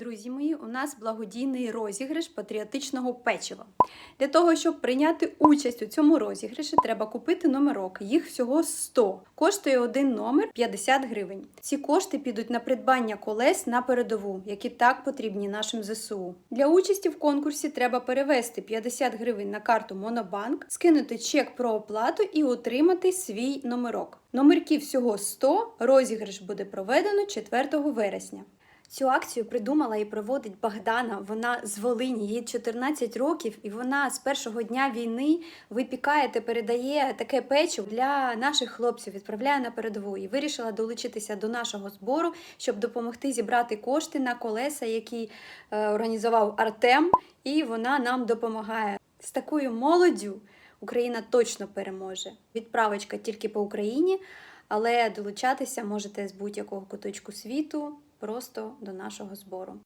Друзі мої, у нас благодійний розіграш патріотичного печива. Для того, щоб прийняти участь у цьому розіграші, треба купити номерок. Їх всього 100. Коштує один номер 50 гривень. Ці кошти підуть на придбання колес на передову, які так потрібні нашим ЗСУ. Для участі в конкурсі треба перевести 50 гривень на карту Монобанк, скинути чек про оплату і отримати свій номерок. Номерків всього 100. Розіграш буде проведено 4 вересня. Цю акцію придумала і проводить Богдана. Вона з Волині, їй 14 років, і вона з першого дня війни випікає та передає таке печиво для наших хлопців, відправляє на передову. І вирішила долучитися до нашого збору, щоб допомогти зібрати кошти на колеса, які е, організував Артем, і вона нам допомагає. З такою молоддю Україна точно переможе. Відправочка тільки по Україні, але долучатися можете з будь-якого куточку світу просто до нашого збору.